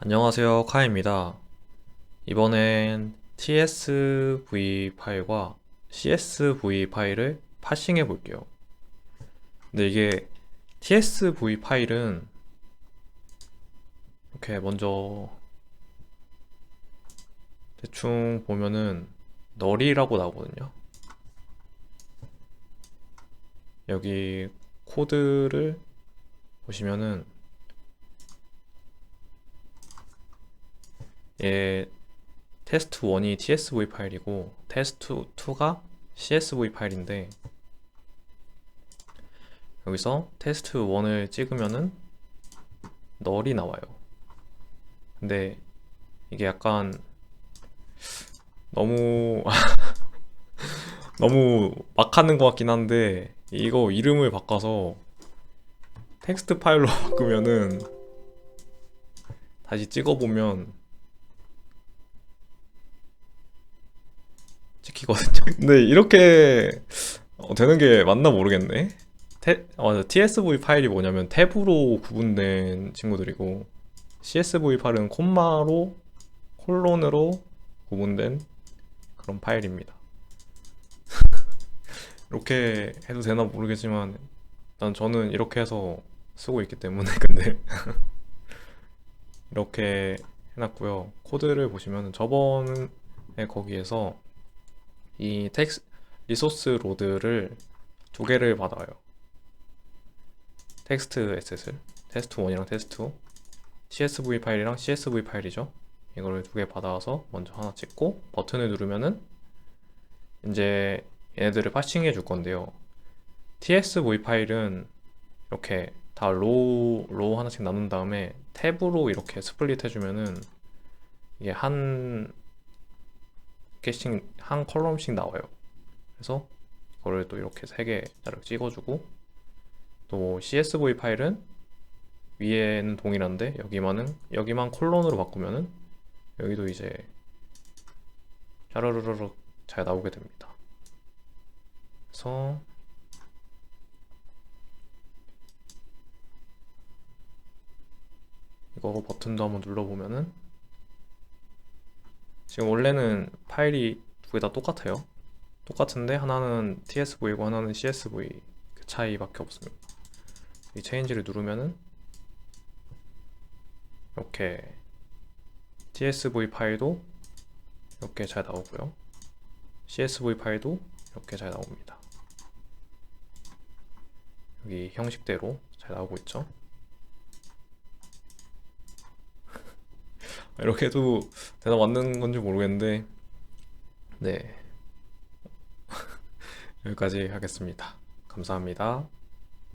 안녕하세요. 카입니다. 이번엔 TSV 파일과 CSV 파일을 파싱해 볼게요. 근데 이게 TSV 파일은 이렇게 먼저 대충 보면은 널이라고 나오거든요. 여기 코드를 보시면은 얘 테스트 1이 TSV 파일이고 테스트 2가 CSV 파일인데 여기서 테스트 1을 찍으면은 널이 나와요. 근데 이게 약간 너무 너무 막 하는 것 같긴 한데 이거 이름을 바꿔서 텍스트 파일로 바꾸면은 다시 찍어보면 찍히거든요. 근데 이렇게 어, 되는 게 맞나 모르겠네. 태, 어, 맞아. TSV 파일이 뭐냐면 탭으로 구분된 친구들이고 CSV 파일은 콤마로 콜론으로 구분된 그런 파일입니다. 이렇게 해도 되나 모르겠지만 일단 저는 이렇게 해서 쓰고 있기 때문에 근데 이렇게 해놨고요. 코드를 보시면 저번에 거기에서 이 텍스 리소스 로드를 두 개를 받아요. 텍스트 에셋을 테스트 1이랑 테스트 2 CSV 파일이랑 CSV 파일이죠. 이거를 두 개 받아와서 먼저 하나 찍고 버튼을 누르면은 이제 얘네들을 파싱해 줄 건데요. TSV 파일은 이렇게 다 로우 로우 하나씩 나눈 다음에 탭으로 이렇게 스플릿 해주면은 이게 한 개씩 한 컬럼씩 나와요. 그래서 이거를 또 이렇게 세 개짜리 찍어주고 또 CSV 파일은 위에는 동일한데 여기만은 여기만 콜론으로 바꾸면은 여기도 이제 샤르르르륵 잘 나오게 됩니다. 그래서 이거 버튼도 한번 눌러보면은 지금 원래는 파일이 두 개 다 똑같아요. 똑같은데 하나는 TSV고 하나는 CSV 그 차이밖에 없습니다. 이 체인지를 누르면은 이렇게 TSV 파일도 이렇게 잘 나오고요. CSV 파일도 이렇게 잘 나옵니다. 여기 형식대로 잘 나오고 있죠. 이렇게 해도 대답 맞는 건지 모르겠는데 네 여기까지 하겠습니다. 감사합니다.